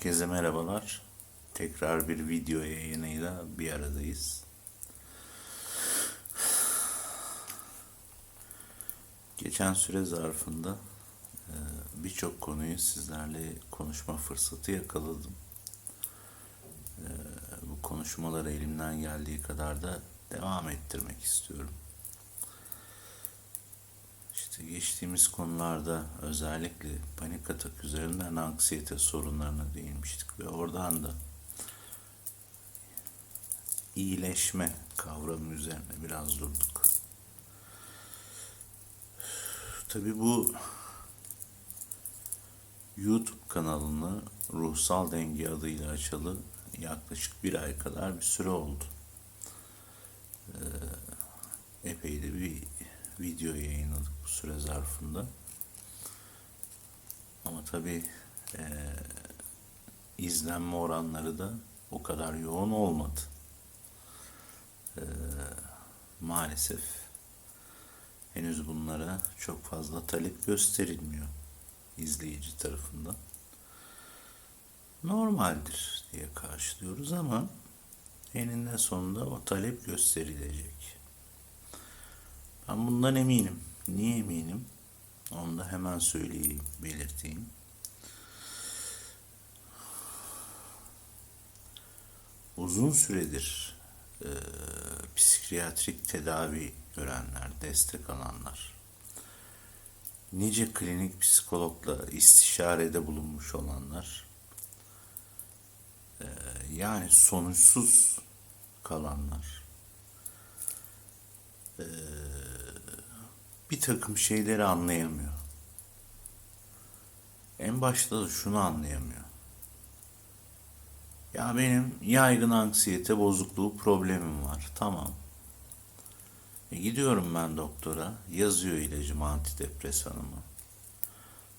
Herkese merhabalar. Tekrar bir video yayınıyla bir aradayız. Geçen süre zarfında e, birçok konuyu sizlerle konuşma fırsatı yakaladım. E, Bu konuşmaları elimden geldiği kadar da devam ettirmek istiyorum. İşte geçtiğimiz konularda özellikle panik atak üzerinden anksiyete sorunlarına değinmiştik ve oradan da iyileşme kavramı üzerine biraz durduk. Tabii bu YouTube kanalını Ruhsal Denge adıyla açalı yaklaşık bir ay kadar bir süre oldu. Ee, epey de bir video yayınladık süre zarfında. Ama tabii e, izlenme oranları da o kadar yoğun olmadı. E, maalesef henüz bunlara çok fazla talep gösterilmiyor izleyici tarafından. Normaldir diye karşılıyoruz ama eninde sonunda o talep gösterilecek. Ben bundan eminim. Niye eminim? Onu da hemen söyleyeyim, belirteyim. Uzun süredir e, psikiyatrik tedavi görenler, destek alanlar, nice klinik psikologla istişarede bulunmuş olanlar, e, yani sonuçsuz kalanlar, e, bir takım şeyleri anlayamıyor. En başta da şunu anlayamıyor. Ya benim yaygın anksiyete bozukluğu problemim var. Tamam. E gidiyorum ben doktora. Yazıyor ilacımı antidepresanımı.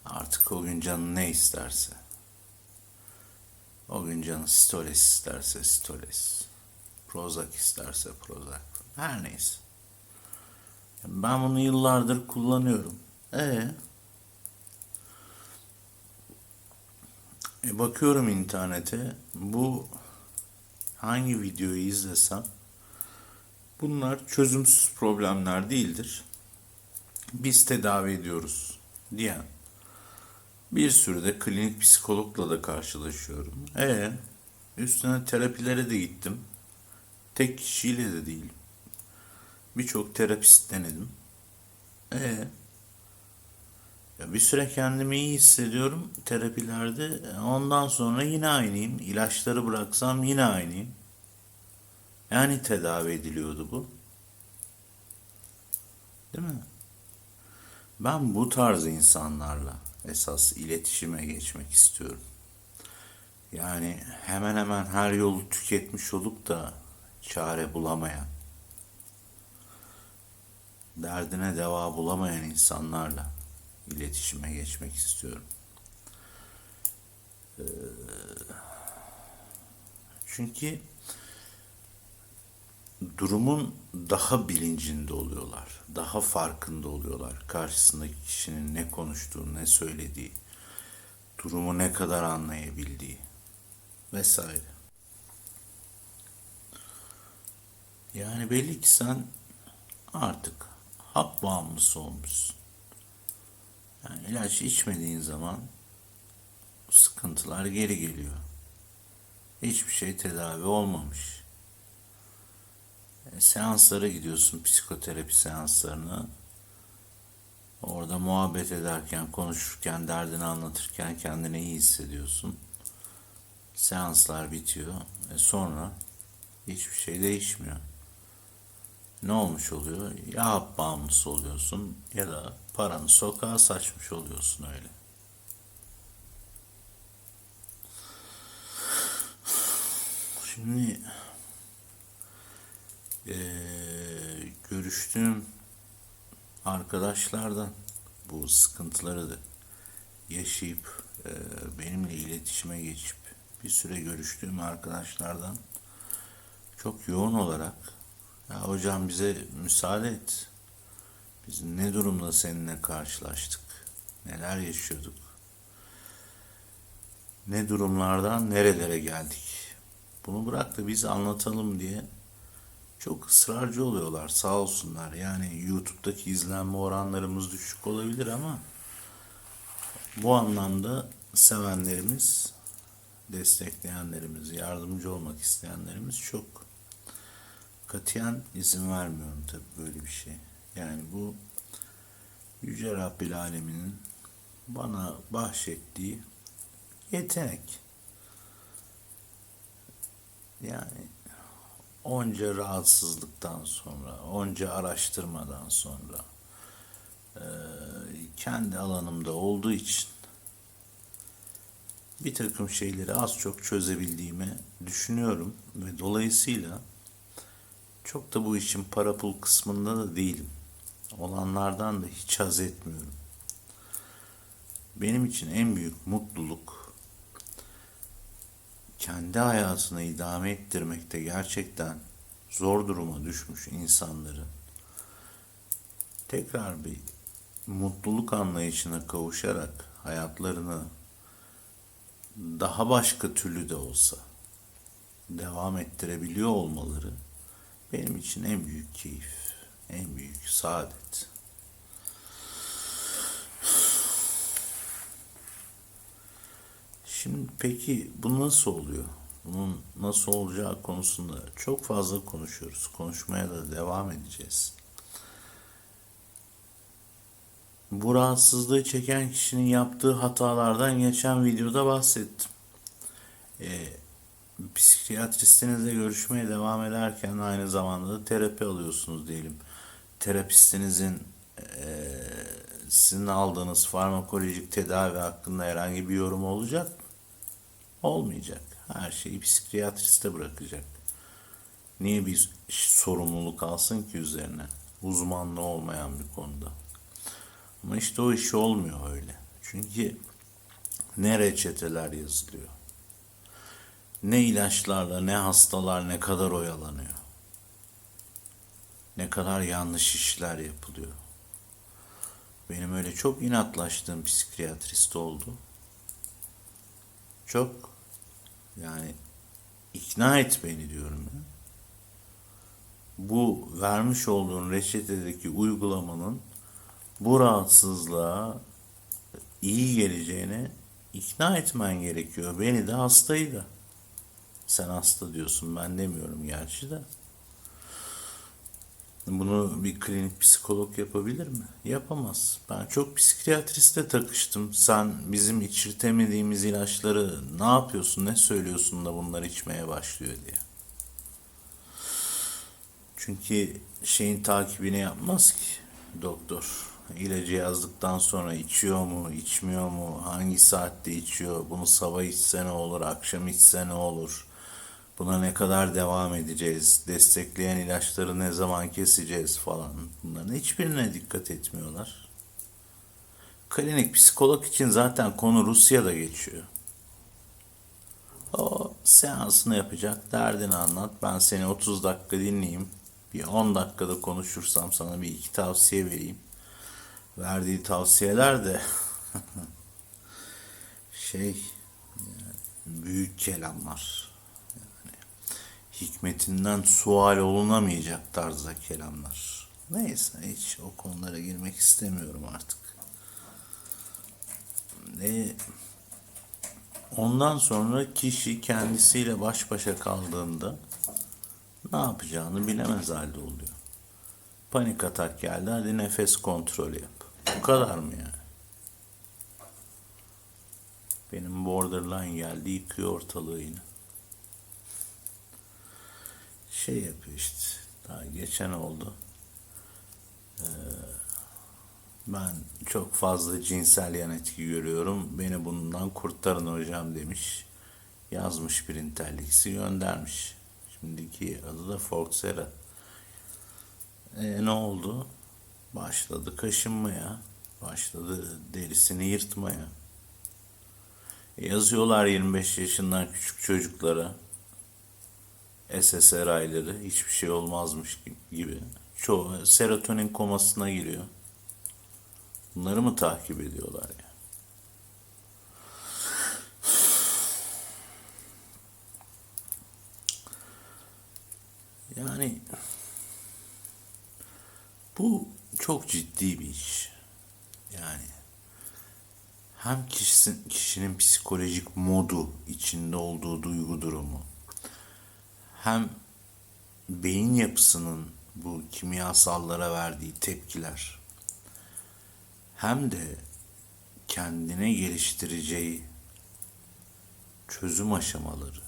Artık o gün canı ne isterse. O gün canı stoles isterse stoles. Prozac isterse Prozac. Her neyse. Ben bunu yıllardır kullanıyorum. E, e bakıyorum internete. Bu hangi videoyu izlesem bunlar çözümsüz problemler değildir. Biz tedavi ediyoruz diyen bir sürü de klinik psikologla da karşılaşıyorum. E üstüne terapilere de gittim. Tek kişiyle de değil. Birçok terapist denedim. E ya bir süre kendimi iyi hissediyorum terapilerde. Ondan sonra yine aynıyım. İlaçları bıraksam yine aynıyım. Yani tedavi ediliyordu bu. Değil mi? Ben bu tarz insanlarla esas iletişime geçmek istiyorum. Yani hemen hemen her yolu tüketmiş olup da çare bulamayan, derdine deva bulamayan insanlarla iletişime geçmek istiyorum. Ee, çünkü durumun daha bilincinde oluyorlar. Daha farkında oluyorlar. Karşısındaki kişinin ne konuştuğu, ne söylediği, durumu ne kadar anlayabildiği vesaire. Yani belli ki sen artık hap bağımlısı olmuşsun. Yani ilaç içmediğin zaman sıkıntılar geri geliyor. Hiçbir şey tedavi olmamış. E, seanslara gidiyorsun, psikoterapi seanslarına. Orada muhabbet ederken, konuşurken, derdini anlatırken kendini iyi hissediyorsun. Seanslar bitiyor. E sonra hiçbir şey değişmiyor. Ne olmuş oluyor? Ya hap bağımlısı oluyorsun ya da paranı sokağa saçmış oluyorsun öyle. Şimdi eee, görüştüğüm arkadaşlardan bu sıkıntıları da yaşayıp eee, benimle iletişime geçip bir süre görüştüğüm arkadaşlardan çok yoğun olarak ya hocam bize müsaade et. Biz ne durumda seninle karşılaştık? Neler yaşıyorduk? ne durumlardan nerelere geldik. Bunu bırak da biz anlatalım diye çok ısrarcı oluyorlar sağ olsunlar. Yani YouTube'daki izlenme oranlarımız düşük olabilir ama bu anlamda sevenlerimiz, destekleyenlerimiz, yardımcı olmak isteyenlerimiz çok. Katiyen izin vermiyorum tabii böyle bir şey. Yani bu Yüce Rabbil Alemin'in bana bahşettiği yetenek. Yani onca rahatsızlıktan sonra, onca araştırmadan sonra eee, kendi alanımda olduğu için bir takım şeyleri az çok çözebildiğimi düşünüyorum ve dolayısıyla çok da bu işin para pul kısmında da değilim. Olanlardan da hiç haz etmiyorum. Benim için en büyük mutluluk kendi hayatını idame ettirmekte gerçekten zor duruma düşmüş insanların tekrar bir mutluluk anlayışına kavuşarak hayatlarını daha başka türlü de olsa devam ettirebiliyor olmaları benim için en büyük keyif, en büyük saadet. Şimdi peki bu nasıl oluyor? Bunun nasıl olacağı konusunda çok fazla konuşuyoruz. Konuşmaya da devam edeceğiz. Bu rahatsızlığı çeken kişinin yaptığı hatalardan geçen videoda bahsettim. Ee, psikiyatristinizle görüşmeye devam ederken aynı zamanda da terapi alıyorsunuz diyelim. Terapistinizin eee, sizin aldığınız farmakolojik tedavi hakkında herhangi bir yorum olacak mı? Olmayacak. Her şeyi psikiyatriste bırakacak. Niye bir sorumluluk alsın ki üzerine? Uzmanlığı olmayan bir konuda. Ama işte o iş olmuyor öyle. Çünkü ne reçeteler yazılıyor. Ne ilaçlarla ne hastalar ne kadar oyalanıyor. Ne kadar yanlış işler yapılıyor. Benim öyle çok inatlaştığım psikiyatrist oldu. Çok yani ikna et beni diyorum ya. Bu vermiş olduğun reçetedeki uygulamanın bu rahatsızlığa iyi geleceğine ikna etmen gerekiyor. Beni de hastayı da. Sen hasta diyorsun ben demiyorum gerçi de. Bunu bir klinik psikolog yapabilir mi? Yapamaz. Ben çok psikiyatristle takıştım. Sen bizim içirtemediğimiz ilaçları ne yapıyorsun, ne söylüyorsun da bunları içmeye başlıyor diye. Çünkü şeyin takibini yapmaz ki doktor. İlacı yazdıktan sonra içiyor mu, içmiyor mu, hangi saatte içiyor, bunu sabah içse ne olur, akşam içse ne olur, buna ne kadar devam edeceğiz, destekleyen ilaçları ne zaman keseceğiz falan. Bunların hiçbirine dikkat etmiyorlar. Klinik psikolog için zaten konu Rusya'da geçiyor. O seansını yapacak, derdini anlat. Ben seni 30 dakika dinleyeyim. Bir 10 dakikada konuşursam sana bir iki tavsiye vereyim. Verdiği tavsiyeler de şey büyük kelamlar. Hikmetinden sual olunamayacak tarzda kelamlar. Neyse hiç o konulara girmek istemiyorum artık. Ne Ondan sonra kişi kendisiyle baş başa kaldığında ne yapacağını bilemez halde oluyor. Panik atak geldi hadi nefes kontrolü yap. Bu kadar mı yani? Benim borderline geldi yıkıyor ortalığı yine. Şey yapıyor işte. Daha geçen oldu. Ee, ben çok fazla cinsel yan etki görüyorum. Beni bundan kurtarın hocam demiş. Yazmış bir intelliksi göndermiş. Şimdiki adı da Forxera. E, ne oldu? Başladı kaşınmaya. Başladı derisini yırtmaya. Yazıyorlar 25 yaşından küçük çocuklara. SSRI'leri hiçbir şey olmazmış gibi. Çoğu serotonin komasına giriyor. Bunları mı takip ediyorlar ya? Yani? Yani bu çok ciddi bir iş. Yani hem kişisin, kişinin psikolojik modu içinde olduğu duygu durumu hem beyin yapısının bu kimyasallara verdiği tepkiler hem de kendine geliştireceği çözüm aşamaları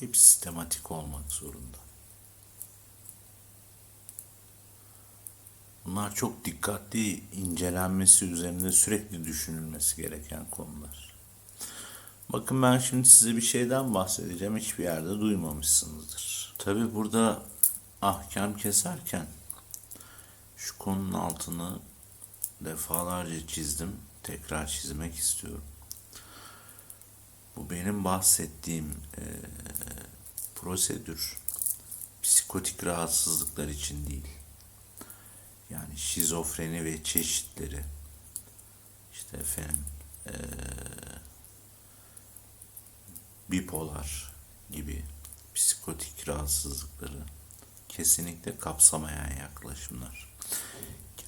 hep sistematik olmak zorunda. Bunlar çok dikkatli incelenmesi üzerinde sürekli düşünülmesi gereken konular. Bakın ben şimdi size bir şeyden bahsedeceğim. Hiçbir yerde duymamışsınızdır. Tabi burada ahkam keserken şu konunun altını defalarca çizdim. Tekrar çizmek istiyorum. Bu benim bahsettiğim e, prosedür psikotik rahatsızlıklar için değil. Yani şizofreni ve çeşitleri. İşte efendim e, bipolar gibi psikotik rahatsızlıkları kesinlikle kapsamayan yaklaşımlar.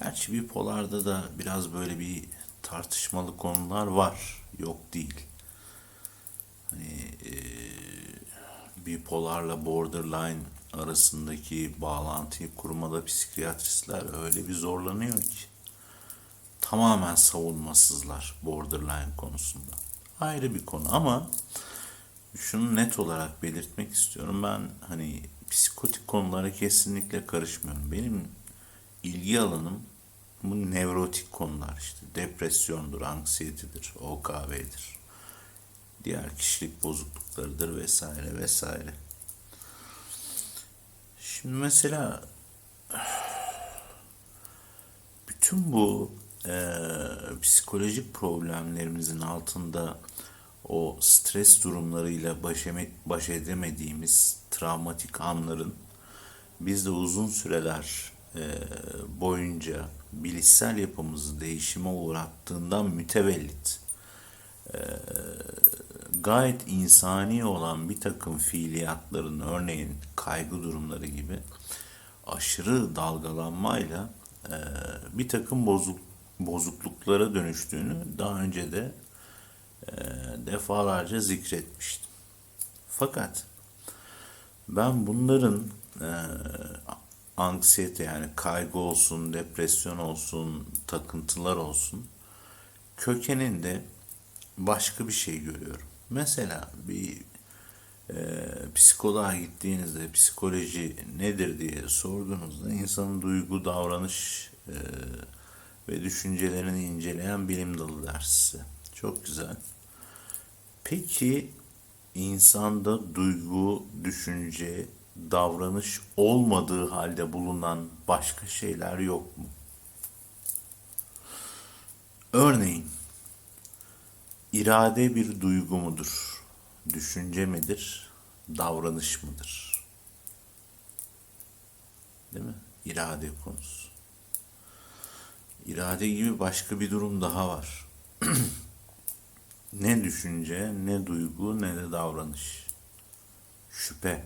Gerçi bipolarda da biraz böyle bir tartışmalı konular var. Yok değil. Hani e, bipolarla borderline arasındaki bağlantıyı kurmada psikiyatristler öyle bir zorlanıyor ki tamamen savunmasızlar borderline konusunda. Ayrı bir konu ama şunu net olarak belirtmek istiyorum. Ben hani psikotik konulara kesinlikle karışmıyorum. Benim ilgi alanım bu nevrotik konular işte depresyondur, anksiyetedir, OKV'dir. Diğer kişilik bozukluklarıdır vesaire vesaire. Şimdi mesela bütün bu e, psikolojik problemlerimizin altında o stres durumlarıyla baş, baş edemediğimiz travmatik anların bizde uzun süreler e, boyunca bilişsel yapımızı değişime uğrattığından mütevellit e, gayet insani olan bir takım fiiliyatların örneğin kaygı durumları gibi aşırı dalgalanmayla e, bir takım bozuk, bozukluklara dönüştüğünü daha önce de defalarca zikretmiştim. Fakat ben bunların e, anksiyete yani kaygı olsun, depresyon olsun, takıntılar olsun kökeninde başka bir şey görüyorum. Mesela bir e, psikoloğa gittiğinizde psikoloji nedir diye sorduğunuzda insanın duygu, davranış e, ve düşüncelerini inceleyen bilim dalı dersi. Çok güzel. Peki insanda duygu, düşünce, davranış olmadığı halde bulunan başka şeyler yok mu? Örneğin irade bir duygu mudur? Düşünce midir? Davranış mıdır? Değil mi? İrade konusu. İrade gibi başka bir durum daha var. ne düşünce, ne duygu, ne de davranış. Şüphe.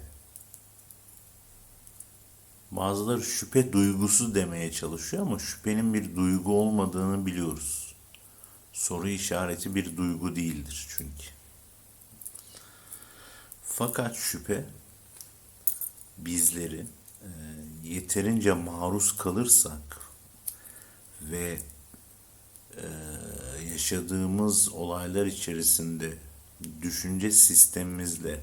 Bazıları şüphe duygusu demeye çalışıyor ama şüphenin bir duygu olmadığını biliyoruz. Soru işareti bir duygu değildir çünkü. Fakat şüphe bizleri e, yeterince maruz kalırsak ve yaşadığımız olaylar içerisinde düşünce sistemimizle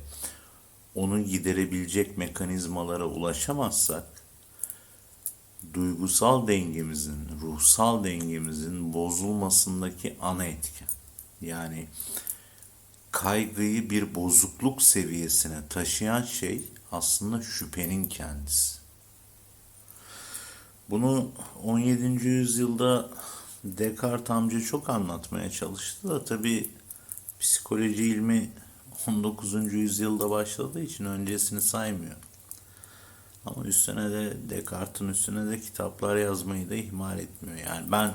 onu giderebilecek mekanizmalara ulaşamazsak duygusal dengemizin, ruhsal dengemizin bozulmasındaki ana etken. Yani kaygıyı bir bozukluk seviyesine taşıyan şey aslında şüphenin kendisi. Bunu 17. yüzyılda Descartes amca çok anlatmaya çalıştı da tabi psikoloji ilmi 19. yüzyılda başladığı için öncesini saymıyor. Ama üstüne de Descartes'in üstüne de kitaplar yazmayı da ihmal etmiyor. Yani ben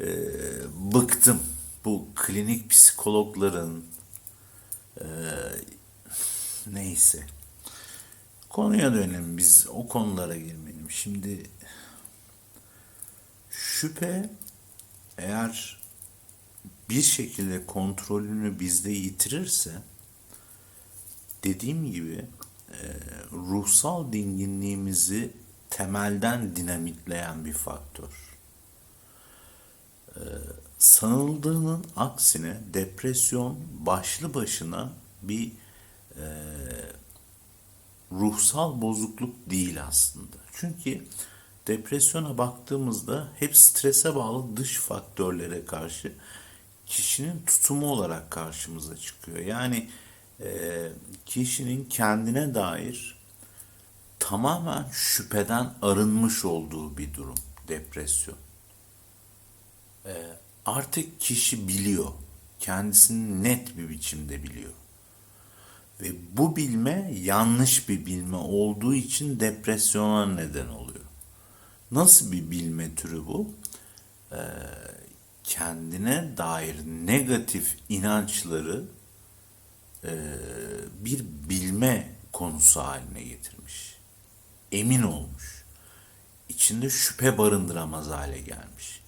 e, bıktım bu klinik psikologların e, neyse Konuya dönelim biz o konulara girmeyelim. Şimdi şüphe eğer bir şekilde kontrolünü bizde yitirirse dediğim gibi e, ruhsal dinginliğimizi temelden dinamitleyen bir faktör. E, sanıldığının aksine depresyon başlı başına bir e, ruhsal bozukluk değil aslında. Çünkü depresyona baktığımızda hep strese bağlı dış faktörlere karşı kişinin tutumu olarak karşımıza çıkıyor. Yani e, kişinin kendine dair tamamen şüpheden arınmış olduğu bir durum depresyon. E, artık kişi biliyor. Kendisini net bir biçimde biliyor. Ve bu bilme yanlış bir bilme olduğu için depresyona neden oluyor. Nasıl bir bilme türü bu? Ee, kendine dair negatif inançları e, bir bilme konusu haline getirmiş. Emin olmuş. İçinde şüphe barındıramaz hale gelmiş.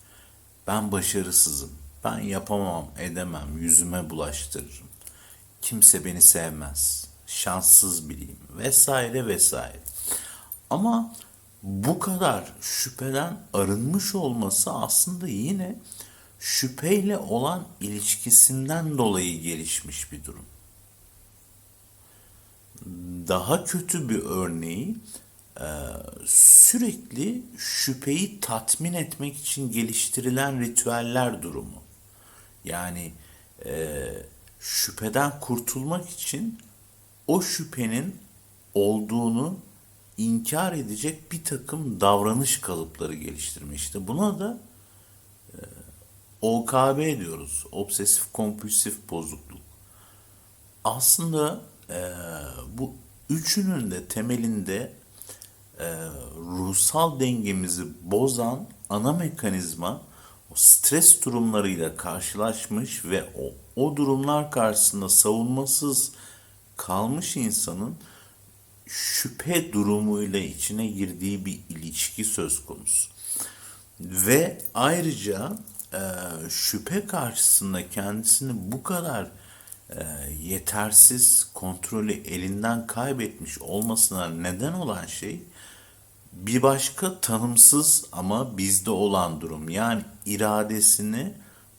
Ben başarısızım. Ben yapamam, edemem, yüzüme bulaştırırım. Kimse beni sevmez. Şanssız biriyim vesaire vesaire. Ama bu kadar şüpheden arınmış olması aslında yine şüpheyle olan ilişkisinden dolayı gelişmiş bir durum. Daha kötü bir örneği e, sürekli şüpheyi tatmin etmek için geliştirilen ritüeller durumu. Yani e, şüpheden kurtulmak için o şüphenin olduğunu inkar edecek bir takım davranış kalıpları geliştirme. İşte buna da e, OKB diyoruz. Obsesif kompulsif bozukluk. Aslında e, bu üçünün de temelinde e, ruhsal dengemizi bozan ana mekanizma o stres durumlarıyla karşılaşmış ve o, o durumlar karşısında savunmasız kalmış insanın şüphe durumuyla içine girdiği bir ilişki söz konusu. Ve ayrıca e, şüphe karşısında kendisini bu kadar e, yetersiz kontrolü elinden kaybetmiş olmasına neden olan şey bir başka tanımsız ama bizde olan durum. Yani iradesini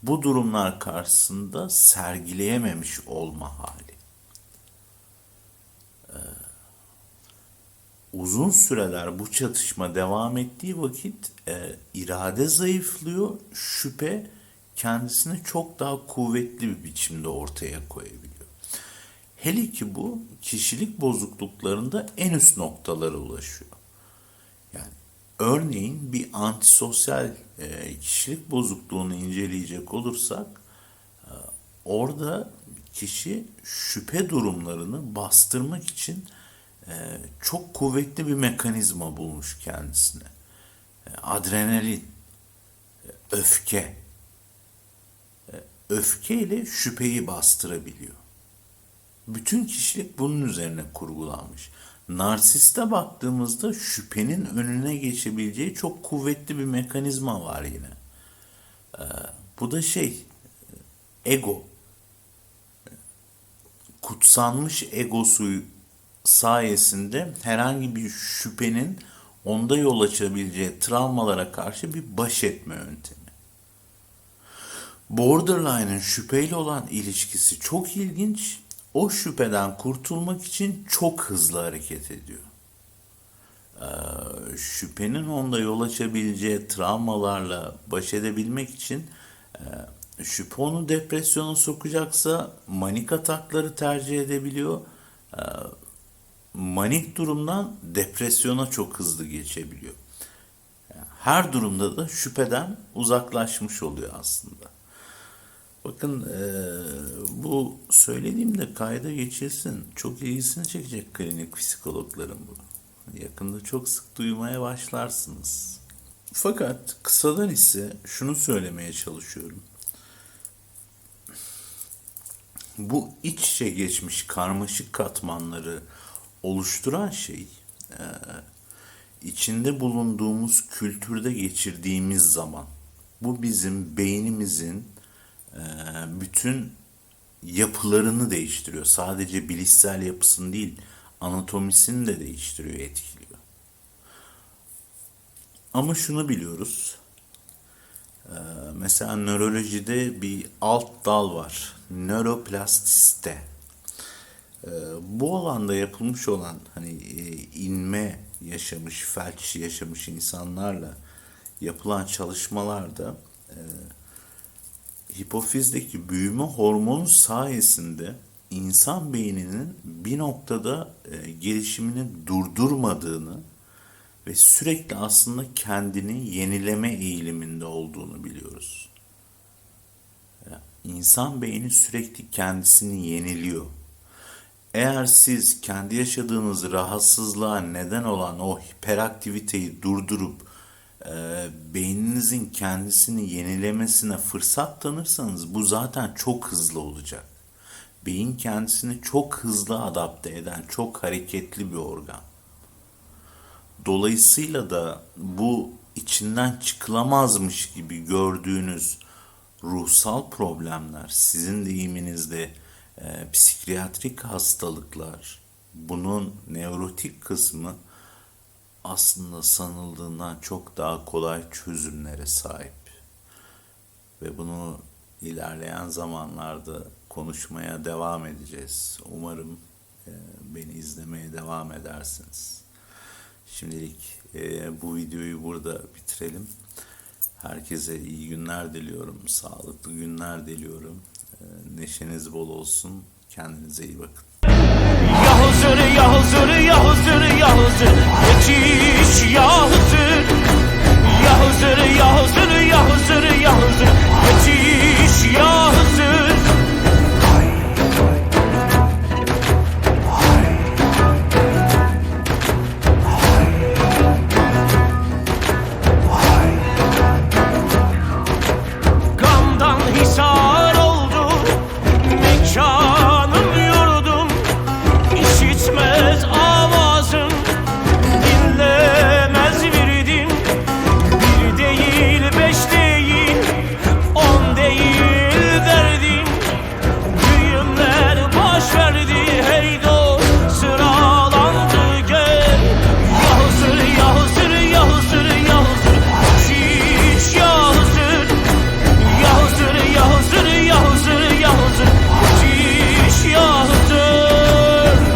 bu durumlar karşısında sergileyememiş olma hali. Uzun süreler bu çatışma devam ettiği vakit e, irade zayıflıyor, şüphe kendisini çok daha kuvvetli bir biçimde ortaya koyabiliyor. Hele ki bu kişilik bozukluklarında en üst noktalara ulaşıyor. Yani örneğin bir antisosyal e, kişilik bozukluğunu inceleyecek olursak e, orada kişi şüphe durumlarını bastırmak için çok kuvvetli bir mekanizma bulmuş kendisine. E, adrenalin, e, öfke, e, öfke ile şüpheyi bastırabiliyor. Bütün kişilik bunun üzerine kurgulanmış. Narsiste baktığımızda şüphenin önüne geçebileceği çok kuvvetli bir mekanizma var yine. Ee, bu da şey, ego. Kutsanmış egosu sayesinde herhangi bir şüphenin onda yol açabileceği travmalara karşı bir baş etme yöntemi. Borderline'ın şüpheyle olan ilişkisi çok ilginç o şüpheden kurtulmak için çok hızlı hareket ediyor. Ee, şüphenin onda yol açabileceği travmalarla baş edebilmek için e, şüphe onu depresyona sokacaksa manik atakları tercih edebiliyor. E, manik durumdan depresyona çok hızlı geçebiliyor. Her durumda da şüpheden uzaklaşmış oluyor aslında. Bakın e, bu söylediğimde kayda geçilsin. Çok ilgisini çekecek klinik psikologların bu. Yakında çok sık duymaya başlarsınız. Fakat kısadan ise şunu söylemeye çalışıyorum. Bu iç içe geçmiş karmaşık katmanları oluşturan şey e, içinde bulunduğumuz kültürde geçirdiğimiz zaman. Bu bizim beynimizin e, bütün yapılarını değiştiriyor. Sadece bilişsel yapısını değil, anatomisini de değiştiriyor, etkiliyor. Ama şunu biliyoruz. Ee, mesela nörolojide bir alt dal var. Nöroplastisite. Ee, bu alanda yapılmış olan hani e, inme yaşamış, felç yaşamış insanlarla yapılan çalışmalarda e, hipofizdeki büyüme hormonu sayesinde insan beyninin bir noktada e, gelişimini durdurmadığını ve sürekli aslında kendini yenileme eğiliminde olduğunu biliyoruz. Ya, İnsan beyni sürekli kendisini yeniliyor. Eğer siz kendi yaşadığınız rahatsızlığa neden olan o hiperaktiviteyi durdurup e, beyninizin kendisini yenilemesine fırsat tanırsanız bu zaten çok hızlı olacak. Beyin kendisini çok hızlı adapte eden, çok hareketli bir organ. Dolayısıyla da bu içinden çıkılamazmış gibi gördüğünüz ruhsal problemler, sizin deyiminizde e, psikiyatrik hastalıklar, bunun nevrotik kısmı aslında sanıldığından çok daha kolay çözümlere sahip. Ve bunu ilerleyen zamanlarda konuşmaya devam edeceğiz. Umarım e, beni izlemeye devam edersiniz. Şimdilik e, bu videoyu burada bitirelim. Herkese iyi günler diliyorum. Sağlıklı günler diliyorum neşeniz bol olsun. Kendinize iyi bakın. Ya huzur, ya huzur, ya huzur, ya huzur, geçiş ya huzur. Ya huzur, ya huzur, ya huzur, ya huzur, geçiş ya huzur.